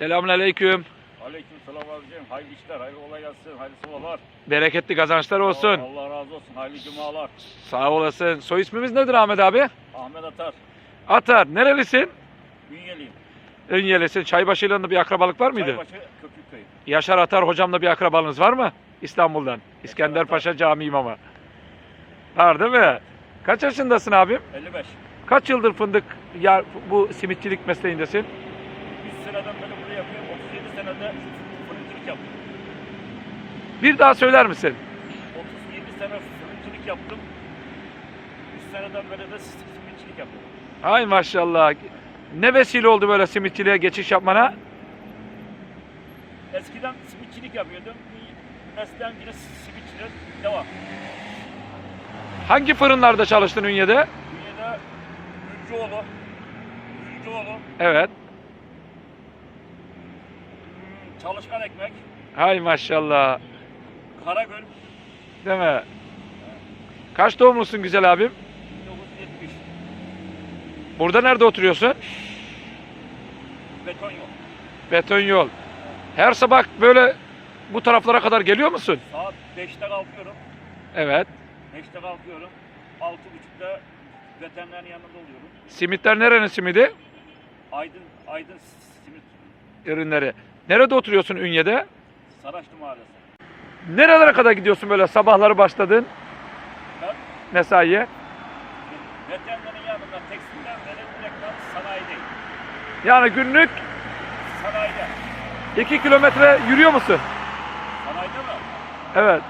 Selamünaleyküm. Aleyküm selam abicim. Hayırlı işler, hayırlı olay gelsin, hayırlı sabahlar. Bereketli kazançlar olsun. Allah razı olsun, hayırlı cumalar. Sağ olasın. Soy ismimiz nedir Ahmet abi? Ahmet Atar, Atar. Nerelisin? Ünyeliyim. Önyelisin. Çaybaşı'yla da bir akrabalık var mıydı? Çaybaşı Köprükköy. Yaşar Atar hocamla bir akrabalığınız var mı? İstanbul'dan. İskender Paşa Camii imamı. Var değil mi? Kaç yaşındasın abim? 55. Kaç yıldır fındık ya, bu simitçilik mesleğindesin? 100 seneden beri bunu yapıyorum. 37 senede fırıncılık yaptım. Bir daha söyler misin? 37 sene fırıncılık yaptım. 100 seneden beri de simitçilik yapıyorum. Ay maşallah. Ne vesile oldu böyle simitçiliğe geçiş yapmana? Eskiden simitçilik yapıyordum. Mesleğim yine simitçilik devam. Hangi fırınlarda çalıştın Ünye'de? Ünyede Gürcüoğlu, Gürcüoğlu, Evet. Çalışkan Ekmek, Hay maşallah. Karagöl, Değil mi? Kaç doğumlusun güzel abim? 1970, Burada nerede oturuyorsun? Beton Yol. Beton yol. Her sabah böyle bu taraflara kadar geliyor musun? Saat 5'te kalkıyorum. Evet. 5'te kalkıyorum. 6.30'da veterinerin yanında oluyorum. Simitler nerenin simidi? Aydın, Aydın Simit Ürünleri. Nerede oturuyorsun Ünye'de? Saraçlı Mahallesi. Nerelere kadar gidiyorsun böyle sabahları başladın Ben mesaiye? veterinerin yanında tekstilden direktmen sanayideyim. Yani günlük Sanayide. 2 kilometre yürüyor musun? Sanayide mi? Evet.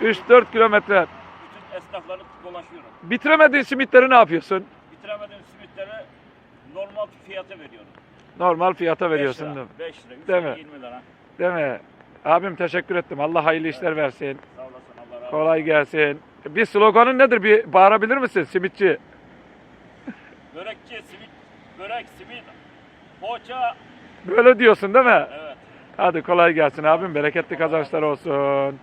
3-4 kilometre 3-4 kilometre. bütün esnafları dolaşıyorum. Bitiremediğin simitleri ne yapıyorsun? Bitiremediğim simitleri normal fiyata veriyorum. Normal fiyata 5 veriyorsun değil mi? 5 lira, 3 Değil lira, mi? 20 lira. Değil mi? Abim teşekkür ettim. Allah hayırlı işler versin. Sağ olasın Allah razı olsun. Kolay gelsin. Bir sloganın nedir? Bir bağırabilir misin simitçi? Börekçi, simit, börek, simit, poğaça. Böyle diyorsun değil mi? Evet. Hadi kolay gelsin abim. Bereketli kazançlar olsun.